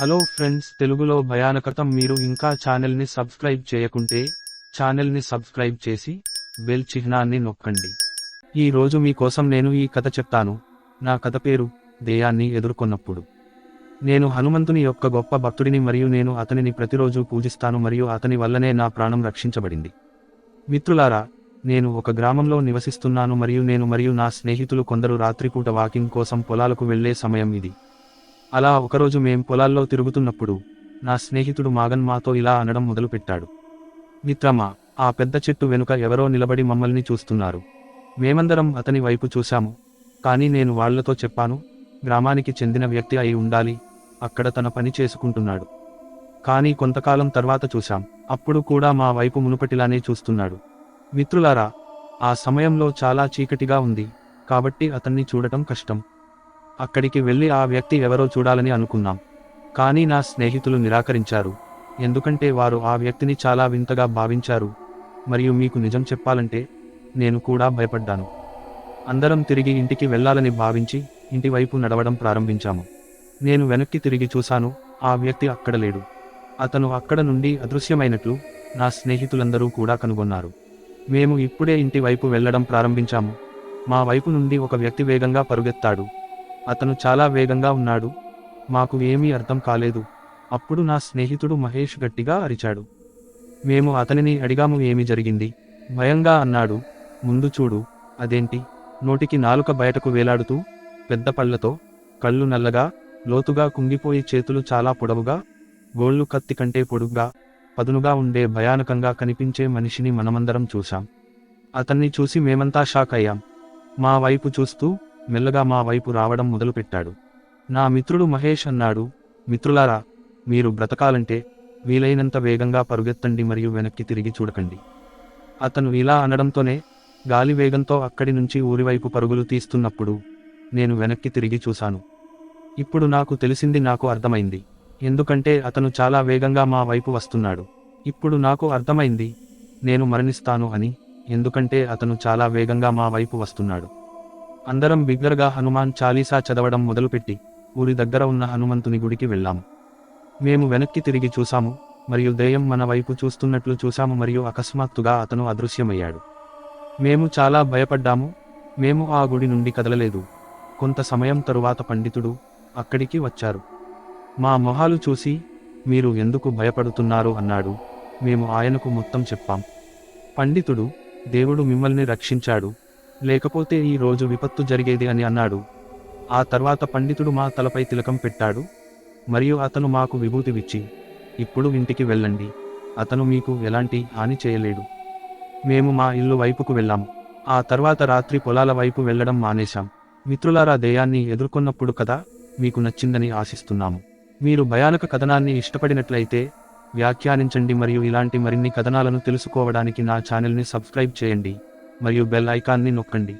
Hello friends తెలుగులో భయానకతం మీరు ఇంకా ఛానల్ని సబ్స్క్రైబ్ చేయకుంటే ఛానల్ని సబ్స్క్రైబ్ చేసి బెల్ చిహ్నాన్ని నొక్కండి. ఈ రోజు మీకోసం నేను ఈ కథ చెప్తాను. నా కథ పేరు దేయాన్ని ఎదుర్కొన్నప్పుడు. నేను హనుమంతుని యొక్క గొప్ప భక్తుడిని మరియు నేను అతనిని ప్రతిరోజు పూజిస్తాను మరియు అతని వల్లనే నా ప్రాణం రక్షించబడింది. మిత్రులారా నేను ఒక గ్రామంలో నివసిస్తున్నాను మరియు నేను మరియు నా స్నేహితులు కొందరు రాత్రిపూట వాకింగ్ కోసం పొలాలకు వెళ్ళే సమయం ఇది. అలా ఒకరోజు మేం పొలాల్లో తిరుగుతున్నప్పుడు నా స్నేహితుడు మాగన్ మాతో ఇలా అనడం మొదలుపెట్టాడు. మిత్రమా ఆ పెద్ద చెట్టు వెనుక ఎవరో నిలబడి మమ్మల్ని చూస్తున్నారు. మేమందరం అతని వైపు చూశాము. కానీ నేను వాళ్ళతో చెప్పాను గ్రామానికి చెందిన వ్యక్తి అయి ఉండాలి అక్కడ తన పని చేసుకుంటున్నాడు. కానీ కొంతకాలం తర్వాత చూశాం అప్పుడు కూడా మా వైపు మునుపటిలానే చూస్తున్నాడు. మిత్రులారా ఆ సమయంలో చాలా చీకటిగా ఉంది కాబట్టి అతన్ని చూడటం కష్టం. అక్కడికి వెళ్ళి ఆ వ్యక్తి ఎవరో చూడాలని అనుకున్నాం. కానీ నా స్నేహితులు నిరాకరించారు. ఎందుకంటే వారు ఆ వ్యక్తిని చాలా వింతగా భావించారు. మరియు మీకు నిజం చెప్పాలంటే నేను కూడా భయపడ్డాను. అందరం తిరిగి ఇంటికి వెళ్ళాలని భావించి ఇంటి వైపు నడవడం ప్రారంభించాము. నేను వెనక్కి తిరిగి చూశాను ఆ వ్యక్తి అక్కడ లేడు. అతను అక్కడ నుండి అదృశ్యమైనట్లు నా స్నేహితులందరూ కూడా కనుగొన్నారు. మేము ఇప్పుడే ఇంటి వైపు వెళ్ళడం ప్రారంభించాము. మా వైపు నుండి ఒక వ్యక్తి వేగంగా పరుగెత్తాడు. అతను చాలా వేగంగా ఉన్నాడు. మాకు ఏమీ అర్థం కాలేదు. అప్పుడు నా స్నేహితుడు మహేష్ గట్టిగా అరిచాడు. మేము అతనిని అడిగాము ఏమి జరిగింది? భయంగా అన్నాడు. ముందు చూడు అదేంటి? నోటికి నాలుక బయటకు వేలాడుతూ పెద్ద పళ్ళతో కళ్ళు నల్లగా లోతుగా కుంగిపోయి చేతులు చాలా పొడవుగా గోళ్ళు కత్తి కంటే పొడుగ్గా పదునుగా ఉండే భయానకంగా కనిపించే మనిషిని మనమందరం చూశాం. అతన్ని చూసి మేమంతా షాక్ అయ్యాం. మా వైపు చూస్తూ మెల్లగా మా వైపు రావడం మొదలుపెట్టాడు. నా మిత్రుడు మహేష్ అన్నాడు మిత్రులారా మీరు బ్రతకాలంటే వీలైనంత వేగంగా పరుగెత్తండి మరియు వెనక్కి తిరిగి చూడకండి అతను ఇలా అనడంతోనే గాలి వేగంతో అక్కడి నుంచి ఊరివైపు పరుగులు తీస్తున్నప్పుడు నేను వెనక్కి తిరిగి చూశాను. ఇప్పుడు నాకు తెలిసింది నాకు అర్థమైంది ఎందుకంటే అతను చాలా వేగంగా మా వైపు వస్తున్నాడు. ఇప్పుడు నాకు అర్థమైంది నేను మరణిస్తాను అని ఎందుకంటే అతను చాలా వేగంగా మా వైపు వస్తున్నాడు. అందరం బిగ్గరగా హనుమాన్ చాలీసా చదవడం మొదలుపెట్టి ఊరి దగ్గర ఉన్న హనుమంతుని గుడికి వెళ్ళాము. మేము వెనక్కి తిరిగి చూశాము మరియు దయ్యం మన వైపు చూస్తున్నట్లు చూశాము మరియు అకస్మాత్తుగా అతను అదృశ్యమయ్యాడు. మేము చాలా భయపడ్డాము మేము ఆ గుడి నుండి కదలలేదు. కొంత సమయం తరువాత పండితుడు అక్కడికి వచ్చారు. మా మొహాలు చూసి మీరు ఎందుకు భయపడుతున్నారు అన్నాడు. మేము ఆయనకు మొత్తం చెప్పాం. పండితుడు దేవుడు మిమ్మల్ని రక్షించాడు లేకపోతే ఈ రోజు విపత్తు జరిగేది అని అన్నాడు. ఆ తర్వాత పండితుడు మా తలపై తిలకం పెట్టాడు. మరియు అతను మాకు విభూతివిచ్చి ఇప్పుడు ఇంటికి వెళ్ళండి. అతను మీకు ఎలాంటి హాని చేయలేడు. మేము మా ఇల్లు వైపుకు వెళ్ళాము ఆ తర్వాత రాత్రి పొలాల వైపు వెళ్ళడం మానేశాం. మిత్రులారా దేయాన్ని ఎదుర్కొన్నప్పుడు కదా మీకు నచ్చిందని ఆశిస్తున్నాము. మీరు భయానక కథనాన్ని ఇష్టపడినట్లయితే వ్యాఖ్యానించండి మరియు ఇలాంటి మరిన్ని కథనాలను తెలుసుకోవడానికి నా ఛానల్ని సబ్స్క్రైబ్ చేయండి. మరియు బెల్ ఐకాన్ని నొక్కండి.